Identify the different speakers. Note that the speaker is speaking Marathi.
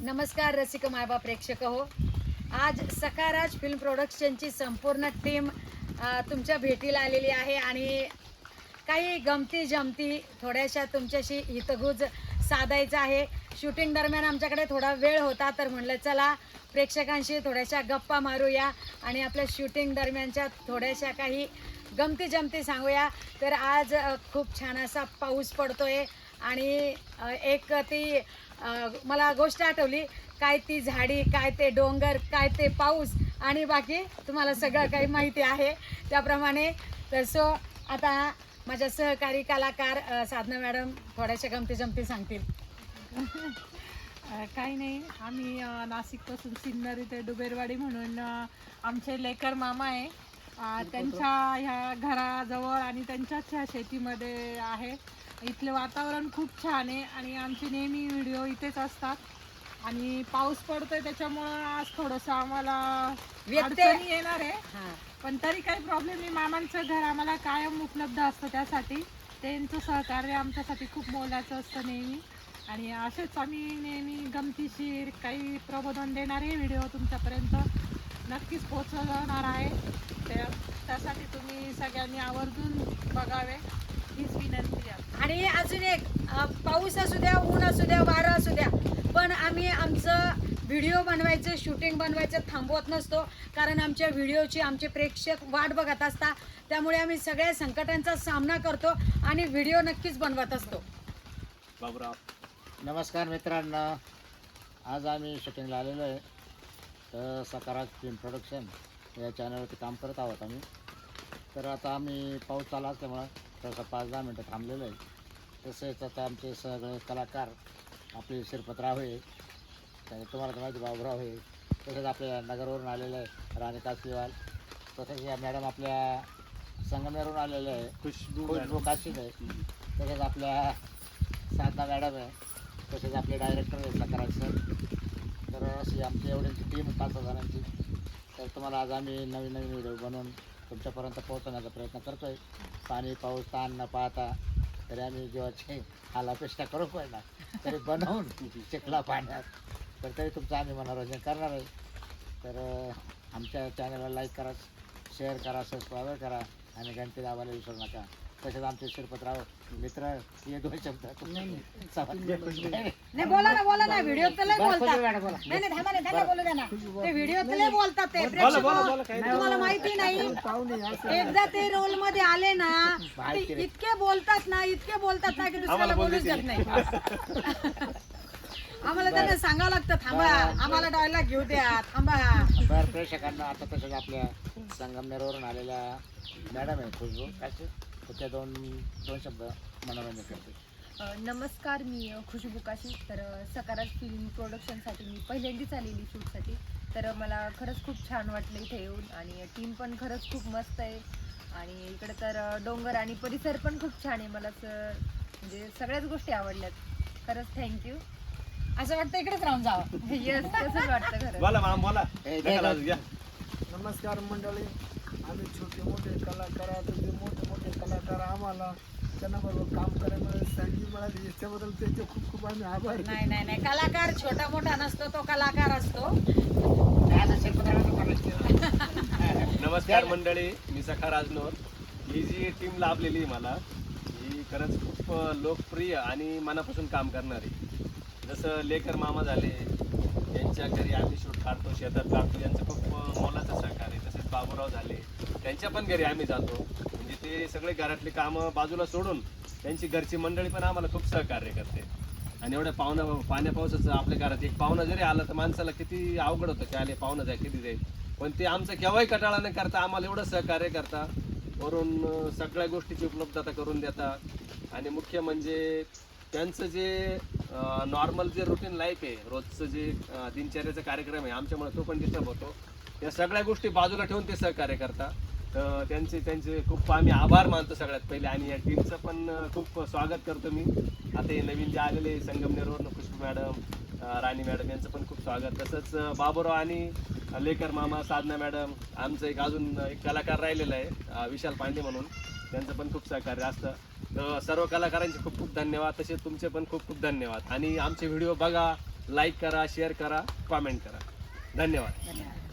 Speaker 1: नमस्कार रसिक मायबा प्रेक्षक हो. आज सकाराज फिल्म प्रोडक्शनची संपूर्ण टीम तुमच्या भेटीला आलेली आहे आणि काही गमती जमती थोड्याशा तुमच्याशी हितगुज साधायचं आहे. शूटिंग दरम्यान आमच्याकडे थोडा वेळ होता तर म्हणलं चला प्रेक्षकांशी थोड्याशा गप्पा मारूया आणि आपल्या शूटिंग दरम्यानच्या थोड्याशा काही गमती जमती सांगूया. तर आज खूप छान असा पाऊस पडतो आहे आणि एक ती मला गोष्ट आठवली. काय ती झाडी काय ते डोंगर काय ते पाऊस आणि बाकी तुम्हाला सगळं काही माहिती आहे. त्याप्रमाणे तर सो आता माझ्या सहकारी कलाकार साधना मॅडम थोड्याशा गमती जमती सांगतील.
Speaker 2: काही नाही. आम्ही नाशिकपासून सिन्नर इथे डुबेरवाडी म्हणून आमचे लेकर मामा आहे. अ, त्यांच्या ह्या घराजवळ आणि त्यांच्याच ह्या शेतीमध्ये आहे. इथले वातावरण खूप छान आहे आणि आमचे नेहमी व्हिडिओ इथेच असतात. आणि पाऊस पडतोय त्याच्यामुळं आज थोडंसं आम्हाला अडचणी येणार आहे. पण तरी काही प्रॉब्लेम नाही. मामांचं घर आम्हाला कायम उपलब्ध असतं त्यासाठी. त्यांचं सहकार्य आमच्यासाठी खूप मोलाचं असतं नेहमी. आणि असेच आम्ही नेहमी गमतीशीर काही प्रबोधन देणारे व्हिडिओ तुमच्यापर्यंत नक्कीच पोचवणार आहे. त्या त्यासाठी तुम्ही सगळ्यांनी आवर्जून बघावे. हीच विनंती.
Speaker 1: अजून एक पाऊस असू द्या ऊन असू द्या वारं असू द्या पण आम्ही आमचं व्हिडिओ बनवायचं शूटिंग बनवायचं थांबवत नसतो. कारण आमच्या व्हिडिओची आमचे प्रेक्षक वाट बघत असतात त्यामुळे आम्ही सगळ्या संकटांचा सामना करतो आणि व्हिडिओ नक्कीच बनवत असतो.
Speaker 3: बाबूराव.
Speaker 4: नमस्कार मित्रांनो. आज आम्ही शूटिंगला आलेलो आहे. तर सकारात फिल्म प्रोडक्शन या चॅनलवरती काम करत आहोत आम्ही. तर आता आम्ही पाऊस चालू असल्यामुळं थोडंसं पाच दहा मिनटं थांबलेलो आहे. तसेच आता आमचे सगळे कलाकार आपले शिरपतराव आहे. त्याने तुम्हाला तर माहिती बाबूराव आहे. तसेच आपल्या नगरवरून आलेले आहे राणी कासलीवाल तसेच या मॅडम आपल्या संगमेरवरून आलेले आहे.
Speaker 3: खुशबू
Speaker 4: खुशबू काशीद आहे. तसेच आपल्या साधना मॅडम आहे. तसेच आपले डायरेक्टर आहे सकाराज सर. तर अशी आमची एवढ्यांची टीम पाच जणांची. तर तुम्हाला आज आम्ही नवीन नवीन व्हिडिओ बनवून तुमच्यापर्यंत पोहोचवण्याचा प्रयत्न करतो आहे पाणी पाऊस ताण न पाहता तरी आम्ही जीवाची हालापेष्टा करू ना? तरी बनवून चिखला पाण्यात. तर तरी तुमचं आम्ही मनोरंजन करणार आहे. तर आमच्या चॅनलला लाईक करा शेअर करा सबस्क्राईब करा आणि घंटी दाबायला विसरू नका. तसेच आमचे शिरपतराव मित्र हे दोन शब्द. नाही,
Speaker 1: नाही. बोला ना बोला ना. व्हिडिओ तर लय
Speaker 4: बरं,
Speaker 1: बोलतात
Speaker 4: खुशबू मॅडम बोला.
Speaker 1: नाही नाही थांबा ना त्यांना बोलू द्या ना. ते व्हिडिओ तर लय बोलतात ते. प्रेक्षक तुम्हाला माहिती नाही. एकदा ते रोलमध्ये आले ना ते. इतके बोलतात ना इतके बोलतात ना की दुसऱ्याला
Speaker 3: आम्हाला
Speaker 1: बोलूच
Speaker 3: बोलू
Speaker 1: देत नाही. आम्हाला त्यांना सांगावं लागतं थांबा. आम्हाला डायलॉग घेऊ द्या थांबा.
Speaker 4: बरं प्रेक्षकांना आता तसेच आपल्या संगमनेरवरून आलेल्या मॅडम आहे खुशबू. तर त्या दोन दोन शब्द मनोरंजन करते.
Speaker 5: अ, नमस्कार मी अ, खुशबू काशी. तर अ, सकारात फिल्म प्रोडक्शनसाठी मी पहिल्यांदाच आलेली शूटसाठी. तर मला खरंच खूप छान वाटलं इथे येऊन. आणि टीम पण खरंच खूप मस्त आहे. आणि इकडे तर अ, डोंगर आणि परिसर पण खूप छान आहे. मला स- म्हणजे सगळ्याच गोष्टी आवडल्यात. खरंच थँक्यू
Speaker 1: असं वाटतं इकडेच राहून जावं.
Speaker 5: येस तसंच वाटतं खरं.
Speaker 3: बोला माम बोला.
Speaker 4: ए,
Speaker 3: नका
Speaker 4: जय
Speaker 3: लाजू, घ्या.
Speaker 6: नमस्कार मंडळी. आम्ही छोटे मोठे कलाकार आहोत. ते मोठे मोठे कलाकार आम्हाला त्यांच्याबरोबर काम करायला संधी मिळाली. याच्याबद्दल त्यांचे खूप खूप आम्ही आभार.
Speaker 1: नाही नाही नाही. कलाकार छोटा मोठा नसतो तो कलाकार असतो.
Speaker 3: नमस्कार मंडळी. मी सखा राजनोर. ही जी टीम लाभलेली आहे मला ही खरंच खूप लोकप्रिय आणि मनापासून काम करणारी. जसं लेकर मामा झाले यांच्या घरी आम्ही शूट काढतो शेतात काढतो. यांचं खूप मोलाचं सहकार्य आहे. तसेच बाबूराव झाले त्यांच्या पण घरी आम्ही जातो. म्हणजे ते सगळे घरातली कामं बाजूला सोडून त्यांची घरची मंडळी पण आम्हाला खूप सहकार्य करते. आणि एवढ्या पाहुणा पाण्या पावसाचं आपल्या घरात एक पाहुणा जरी आला तर माणसाला किती अवघड होतं की आले पाहुणा जाय किती जाईल पण ते आमचं केव्हाही कटाळा न करता आम्हाला एवढं सहकार्य करता वरून सगळ्या गोष्टीची उपलब्धता करून देता. आणि मुख्य म्हणजे त्यांचं जे नॉर्मल जे रुटीन लाईफ आहे रोजचं जे दिनचर्याचा कार्यक्रम आहे आमच्यामुळे तो पण डिस्टर्ब होतो. या सगळ्या गोष्टी बाजूला ठेवून ते सहकार्य करता. तर त्यांचे त्यांचे खूप आम्ही आभार मानतो सगळ्यात पहिले. आणि या टीमचं पण खूप स्वागत करतो मी. आता हे नवीन जे आलेले संगमनेरवरून खुशबू मॅडम राणी मॅडम यांचं पण खूप स्वागत. तसंच अं, बाबूराव आणि लेकर मामा साधना मॅडम आमचं एक अजून एक कलाकार राहिलेला आहे विशाल पांडे म्हणून. त्यांचं पण खूप सहकार्य असतं. तर सर्व कलाकारांचे खूप खूप धन्यवाद. तसे तुमचे पण खूप खूप धन्यवाद. आणि आमचे व्हिडिओ बघा लाईक करा शेअर करा कॉमेंट करा. धन्यवाद.
Speaker 1: धन्यवाद.